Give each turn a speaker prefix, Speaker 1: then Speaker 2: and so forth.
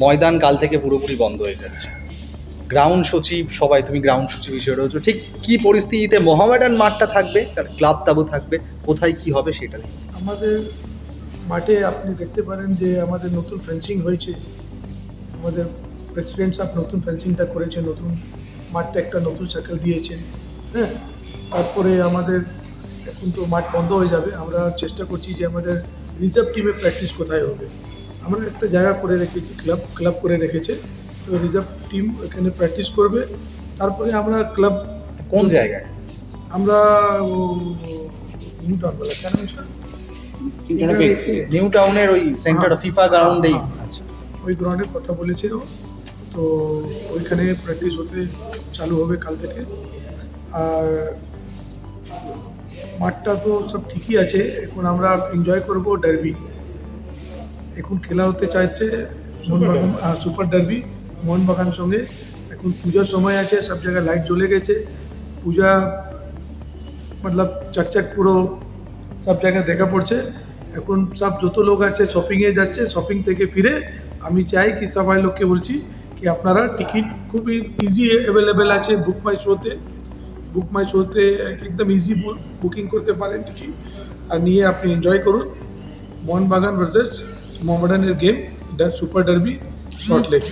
Speaker 1: ময়দান কাল থেকে পুরোপুরি বন্ধ হয়ে যাচ্ছে। গ্রাউন্ড সচিব, সবাই, তুমি গ্রাউন্ড সচিব হিসেবে রয়েছো, ঠিক কি পরিস্থিতিতে মোহামেডান মাঠটা থাকবে, তার ক্লাব তাবু থাকবে, কোথায় কি হবে সেটা
Speaker 2: আমাদের মাঠে আপনি দেখতে পারেন যে আমাদের নতুন ফেন্সিং হয়েছে। আমাদের প্রেসিডেন্ট সাহেব নতুন ফেন্সিংটা করেছে নতুন মাঠটা একটা নতুন সার্কেল দিয়েছে হ্যাঁ? তারপরে আমাদের এখন তো মাঠ বন্ধ হয়ে যাবে। আমরা চেষ্টা করছি যে আমাদের রিজার্ভ টিমে প্র্যাকটিস কোথায় হবে। আমরা একটা জায়গা করে রেখেছি ক্লাব ক্লাব করে রেখেছে। তো রিজার্ভ টিম এখানে প্র্যাকটিস করবে। তারপরে আমরা ক্লাব
Speaker 1: কোন জায়গায়?
Speaker 2: আমরা নিউ টাউন বলা কেন
Speaker 1: নিউ টাউনের ওই সেন্টার। ফিফা গ্রাউন্ডেই। আচ্ছা।
Speaker 2: ওই গ্রাউন্ডের কথা বলেছিল। তো ওইখানে প্র্যাকটিস হতে চালু হবে কাল থেকে। আর মাঠটা তো সব ঠিকই আছে। এখন আমরা এনজয় করব ডার্বি এখন খেলা হতে চাইছে মোহনবাগান সুপার ডার্বি মোহনবাগান সঙ্গে। এখন পূজার সময় আছে, সব জায়গায় লাইট জ্বলে গেছে। পূজা মতলব চকচক পুরো সব জায়গায় দেখা পড়ছে। এখন সব যত লোক আছে শপিংয়ে যাচ্ছে শপিং থেকে ফিরে আমি চাই কি সবাই লোককে বলছি কি আপনারা টিকিট খুবই ইজি অ্যাভেলেবেল আছে বুক মাই শোতে বুক মাই শোতে একদম ইজি বুকিং করতে পারেন টিকিট আর নিয়ে আপনি এনজয় করুন। Mohun Bagan versus Mohammedan game the super derby short leg.